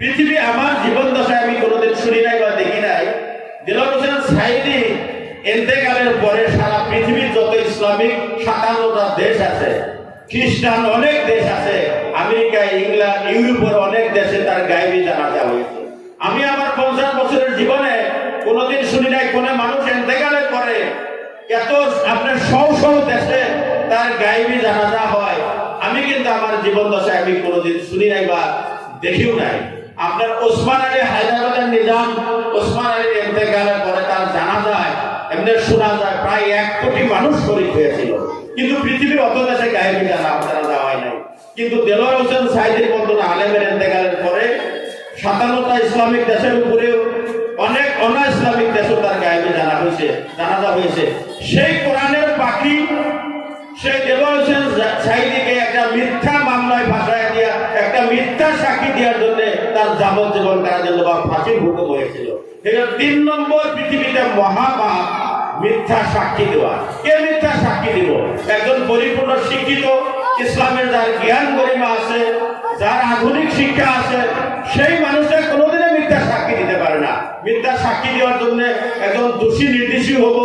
পৃথিবী আমার জীবন দশায় আমি কোনোদিন শুনি নাই বা দেখি নাই। দিলর হোসেন সাইদি এতেকালের পরে সারা পৃথিবীর যত ইসলামিক সাতান্নটা দেশ আছে, খ্রিস্টান অনেক দেশ আছে, আমেরিকা, ইংল্যান্ড, ইউরোপের অনেক দেশে তার গায়েবী জানাজা হয়েছে। আমি আমার পঞ্চাশ বছরের জীবনে কোনোদিন শুনি নাই, কোনো মানুষ এতেকালের পরে এত আপনার শও শও দেশে তার গায়েবী জানাজা হয়। আমি কিন্তু আমার জীবন দশায় আমি কোনোদিন শুনি নাই বা দেখিও নাই। আপনার ওসমান আলী হায়দ্রাবাদের নিজাম, ওসমান আলীর ইন্তেকালের পরে তার জানা যায় এমনি শোনা যায়, প্রায় এক কোটি মানুষ শরীর হয়েছিল। কিন্তু পৃথিবীর অত দেশে গায়েবী জানা জানা যাওয়া হয় নাই। কিন্তু দেলোয়ার হোসেন সাইদের মতন আলেমের ইন্তেকালের পরে সাতান্নটা ইসলামিক দেশের উপরেও অনেক অনা ইসলামিক দেশও তার গায়েবী জানা হয়েছে, জানাজা হয়েছে। সেই কোরআনের পাখি, সেই দেলোয়ার হোসেন সাইদিকে একটা মিথ্যা মামলায় দিয়া একটা মিথ্যা সাক্ষী দেওয়ার জন্য তার যাবজ্জীবন করার জন্য বা ফাঁসির হুকুম হয়েছিল তিন নম্বর পৃথিবীতে মহাপাপ মিথ্যা সাক্ষী দেওয়া। কে মিথ্যা সাক্ষী দিব? একজন পরিপূর্ণ শিক্ষিত, ইসলামের যার জ্ঞান গরিমা আছে, যার আধুনিক শিক্ষা আছে, সেই মানুষের কোনোদিনই মিথ্যা সাক্ষী দিতে পারে না। মিথ্যা সাক্ষী দেওয়ার জন্য একজন দোষী নির্দোষী হব,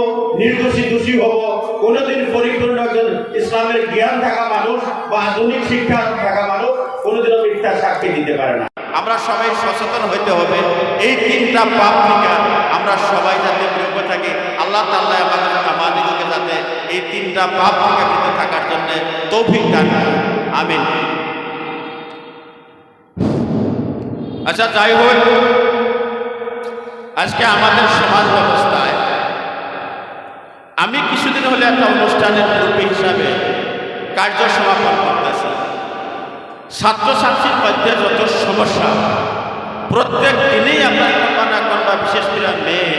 নির্দোষী দোষী হব। কোনোদিন পরিপূর্ণ একজন ইসলামের জ্ঞান থাকা মানুষ বা আধুনিক শিক্ষা থাকা মানুষ কোনোদিনও মিথ্যা সাক্ষী দিতে পারে না। আমরা সবাই সচেতন হইতে হবে। এই তিনটা পাপ থেকে আমরা সবাই যাতে বিরত থাকি। আল্লাহ তাল্লাহ আমাদের আমাদেরকে যাতে এই তিনটা পাপ থেকে বিরত থাকার জন্য তৌফিক দান। আমিন। আচ্ছা যাই হোক। আজকে আমাদের সমাজ ব্যবস্থায় আমি কিছুদিন হলে একটা অনুষ্ঠানের মুরব্বী হিসাবে কার্য সমাপন করতেছি। ছাত্রছাত্রীর মধ্যে যত সমস্যা, প্রত্যেক দিনেই আপনার কোনবা না বিশেষ করে মেয়ে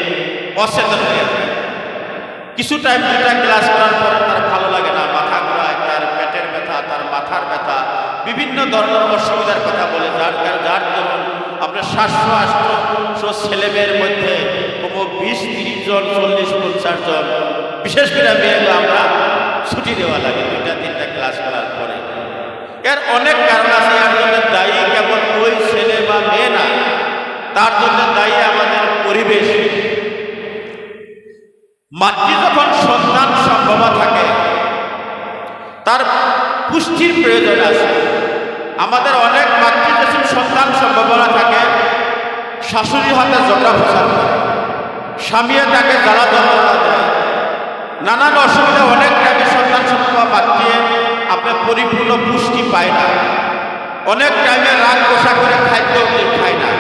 অচেতন হয়ে কিছু টাইম দুটা ক্লাস করার পরে তার ভালো লাগে না, মাথা ঘোরায়, তার পেটের ব্যথা, তার মাথার ব্যথা, বিভিন্ন ধরনের অসুবিধার কথা বলে, যার যার ধরুন আপনার সাতশো আটশো ছেলেমেয়ের মধ্যে কোনো বিশ, তিরিশ জন, চল্লিশ, পঞ্চাশ জন, বিশেষ করে মেয়েগুলো আমরা ছুটি দেওয়া লাগে, দুইটা পরে এর অনেক কারণ আছে। এর জন্য দায়ী কেবল ওই ছেলে বা মেয়ে না, তার জন্য দায়ী আমাদের পরিবেশ। মাতৃ যখন সন্তান সম্ভাবনা থাকে, তার পুষ্টির প্রয়োজন আছে। আমাদের অনেক মাতৃ যখন সন্তান সম্ভাবনা থাকে, শাশুড়ি হাতে জগা ফসাদ করে তাকে যন্ত্রণা দেয়। নানান অসুবিধা অনেক টাইমে সন্তান সম্ভাবনা মাতৃ আপনার পরিপূর্ণ পুষ্টি পায় না। অনেক টাইমে রাগ পোষা করে খাদ্য খায় না।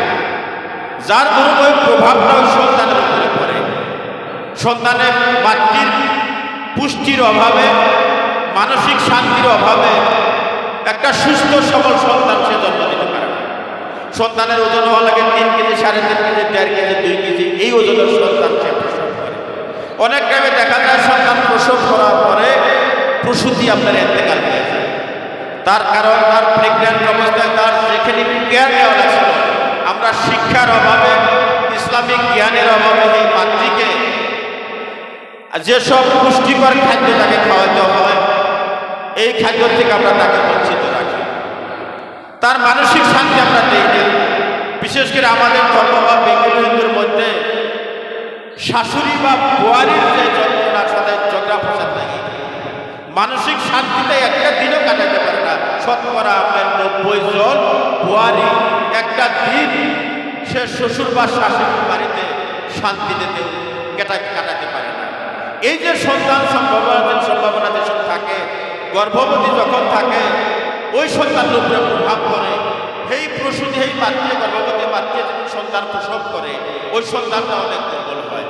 যার ধরুন ওই প্রভাবটা সন্তানের উপরে পড়ে। সন্তানের মাতৃর পুষ্টির অভাবে, মানসিক শান্তির অভাবে একটা সুস্থ, সবল সন্তান সে জন্ম দিতে পারে সন্তানের ওজন হওয়া লাগে তিন কেজি, সাড়ে তিন কেজি, দেড় কেজি, দুই কেজি, এই ওজনের সন্তান সে প্রসব করে। অনেক টাইমে দেখা যায় সন্তান প্রসব করার পরে প্রসূতি আপনার এতেকাল তার কারণ, তার প্রেগন্যান্ট অবস্থায় তার যেখানে কেয়ার নেওয়া লাগছিল আমরা শিক্ষার অভাবে, ইসলামিক জ্ঞানের অভাবে এই মাতৃকে যেসব পুষ্টিকর খাদ্য তাকে খাওয়াতে হয় এই খাদ্য থেকে আমরা তাকে বঞ্চিত রাখি। তার মানসিক শান্তি আমরা দিই বিশেষ করে আমাদের ধর্ম বা বেঙ্গল হিন্দুর মধ্যে শাশুড়ি বা বোয়ারির যে যন্ত্রণা সাথে ঝগড়া ফসাদ লাগে মানসিক শান্তিতে একটা দিনও কাটাতে পারে না। শতকরা আপনার নব্বই জন বোয়ারি একটা দিন সে শ্বশুর বা শাশুড়ির বাড়িতে শান্তিতে কেটা, কাটাতে পারে না। এই যে সন্তান সম্ভাবনা সম্ভাবনা যেসব থাকে, গর্ভবতী যখন থাকে, ওই সন্তানের উপরে প্রভাব পড়ে। সেই প্রসূতি এই মাতৃ গর্ভবতী মাতৃ যখন সন্তান প্রসব করে, ওই সন্তানটা অনেক দুর্বল হয়।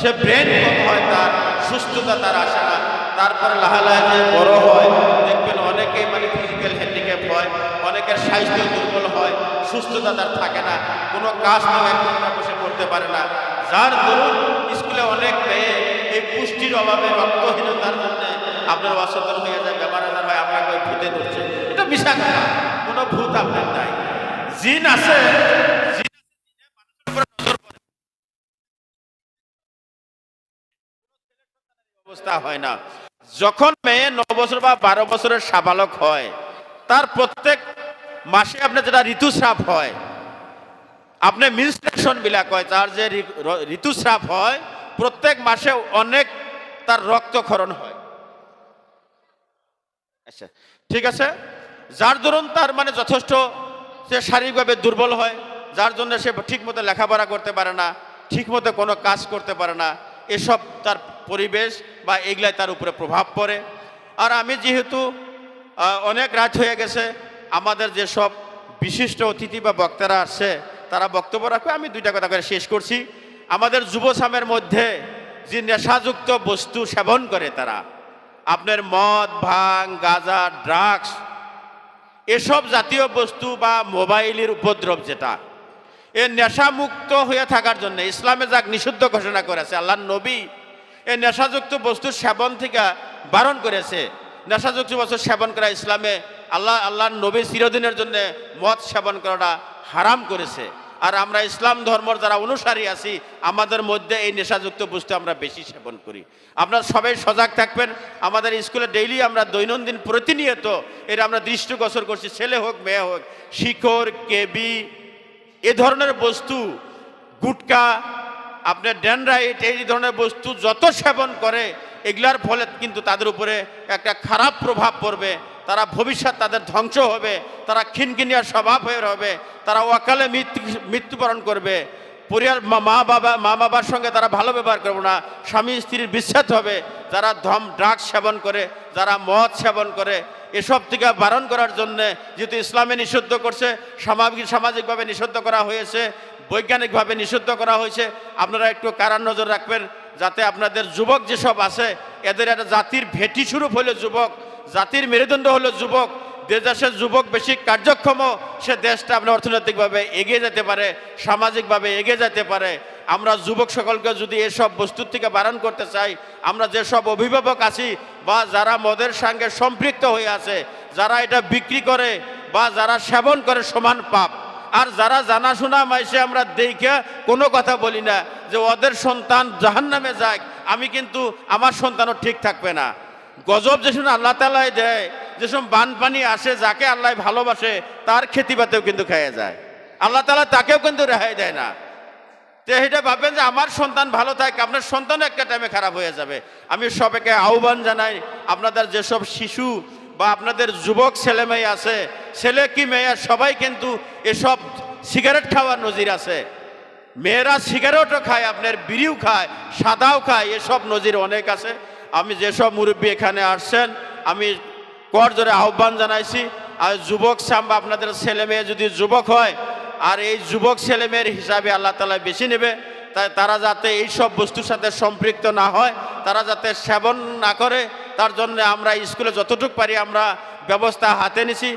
সে ব্রেন কম হয় তার, সুস্থতা তার আসে না। তারপরে লাহা লাহা যে বড় হয়। দেখবেন অনেকেই মানে ফিজিক্যাল হ্যান্ডিক্যাপ হয়, অনেকের স্বাস্থ্য দুর্বল হয়, সুস্থতা তার থাকে না, কোনো কাজ কেউ এক ঘণ্টা বসে করতে পারে না। যার দরুন স্কুলে অনেক মেয়ে এই পুষ্টির অভাবে রক্তহীনতার জন্য আপনার অসতর হয়ে যায়, বেমার আজার হয়, আপনাকে ওই ভূতে ধরছে। এটা কথা কোনো ভূত আপনার নাই। জিন আছে। অবস্থা হয় না। যখন মেয়ে ন বছর বা বারো বছরের সাবালক হয়, তার প্রত্যেক মাসে আপনার যেটা ঋতুস্রাব হয়, আপনি মিনস্ট্রাকশন বিলাক হয় তার যে ঋ- র- ঋতুস্রাব হয়, প্রত্যেক মাসে অনেক তার রক্তক্ষরণ হয়। আচ্ছা ঠিক আছে? যার দরুন তার মানে যথেষ্ট, সে শারীরিকভাবে দুর্বল হয়, যার জন্য সে ঠিকমতো লেখাপড়া করতে পারে না, ঠিকমতো কোনো কাজ করতে পারে না, এসব তার পরিবেশ বা এগুলাই তার উপরে প্রভাব পড়ে। আর আমি যেহেতু অনেক রাত হয়ে গেছে, আমাদের যেসব বিশিষ্ট অতিথি বা বক্তারা আসছে, তারা বক্তব্য রাখবে আমি দুইটা কথা করে শেষ করছি। আমাদের যুবসামের মধ্যে যে নেশাযুক্ত বস্তু সেবন করে তারা, আপনার মদ, ভাং, গাঁজা, ড্রাগস, এসব জাতীয় বস্তু বা মোবাইলের উপদ্রব যেটা, এ নেশামুক্ত হয়ে থাকার জন্য ইসলামে যাক নিষিদ্ধ ঘোষণা করেছে আল্লাহ নবী এই নেশাযুক্ত বস্তু সেবন থেকে বারণ করেছে। নেশাযুক্ত বস্তু সেবন করা ইসলামে আল্লাহ আল্লাহ নবী চিরদিনের জন্য মদ সেবন করাটা হারাম করেছে। আর আমরা ইসলাম ধর্মর যারা অনুসারী আছি, আমাদের মধ্যে এই নেশাযুক্ত বস্তু আমরা বেশি সেবন করি। আপনারা সবাই সজাগ থাকবেন। আমাদের স্কুলে ডেইলি আমরা দৈনন্দিন প্রতিনিয়ত এটা আমরা দৃষ্টিগোচর করছি, ছেলে হোক, মেয়ে হোক শিখর কেবি, এ ধরনের বস্তু, গুটকা আপনার ড্যানরাইট এই ধরনের বস্তু যত সেবন করে, এগুলার ফলে কিন্তু তাদের উপরে একটা খারাপ প্রভাব পড়বে। তারা ভবিষ্যৎ তাদের ধ্বংস হবে, তারা খিনখিনিয়ার স্বভাব হয়ে হবে তারা অকালে মৃত্যু, মৃত্যুবরণ করবে। পরিবার মা বাবা, মা বাবার সঙ্গে তারা ভালো ব্যবহার করবে না। স্বামী স্ত্রীর বিচ্ছেদ হবে, যারা ধম, ড্রাগ সেবন করে, যারা মদ সেবন করে, এসব থেকে বারণ করার জন্যে যেহেতু ইসলামে নিষিদ্ধ করছে, সামাজিক, সামাজিকভাবে নিষিদ্ধ করা হয়েছে বৈজ্ঞানিকভাবে নিষিদ্ধ করা হয়েছে। আপনারা একটু কারার নজর রাখবেন, যাতে আপনাদের যুবক যেসব আছে, এদের একটা জাতির ভেটি স্বরূপ হলো যুবক, জাতির মেরুদণ্ড হলো যুবক। যে দেশের যুবক বেশি কার্যক্ষম, সে দেশটা আপনার অর্থনৈতিকভাবে এগিয়ে যেতে পারে, সামাজিকভাবে এগিয়ে যেতে পারে। আমরা যুবক সকলকে যদি এসব বস্তুর থেকে বারণ করতে চাই, আমরা যেসব অভিভাবক আছি বা যারা মদের সঙ্গে সম্পৃক্ত হয়ে আছে, যারা এটা বিক্রি করে বা যারা সেবন করে সমান পাপ আর যারা জানাশোনা মাইসে আমরা দেখে কোনো কথা বলি না যে ওদের সন্তান জাহান নামে যাক, আমি কিন্তু আমার সন্তানও ঠিক থাকবে না। গজব যে সময় আল্লাহ তালাই দেয়, যে সময় বানপানি আসে, যাকে আল্লাহ ভালোবাসে, তার খেতি খেতিবাতেও কিন্তু খেয়ে যায়। আল্লাহ তালা তাকেও কিন্তু রেহাই দেয় না। তো এটা ভাববেন যে আমার সন্তান ভালো থাকে, আপনার সন্তানও একটা টাইমে খারাপ হয়ে যাবে। আমি সবাইকে আহ্বান জানাই, আপনাদের যেসব শিশু বা আপনাদের যুবক ছেলে মেয়ে আছে, ছেলে কি মেয়ে, সবাই কিন্তু এসব সিগারেট খাওয়ার নজির আছে। মেয়েরা সিগারেটও খায়, আপনার বিড়িও খায়, সাদাও খায়, এসব নজির অনেক আছে। আমি যেসব মুরব্বী এখানে আসছেন, আমি কর জোরে আহ্বান জানাইছি, আর যুবক সাম্বা আপনাদের ছেলে মেয়ে যদি যুবক হয়, আর এই যুবক ছেলে মেয়ের হিসাবে আল্লাহ তালা বেশি নেবে, তাই তারা যাতে এই সব বস্তুর সাথে সম্পৃক্ত না হয়, তারা যাতে সেবন না করে তার জন্য আমরা স্কুলে যতটুকু পারি আমরা ব্যবস্থা হাতে নিছি।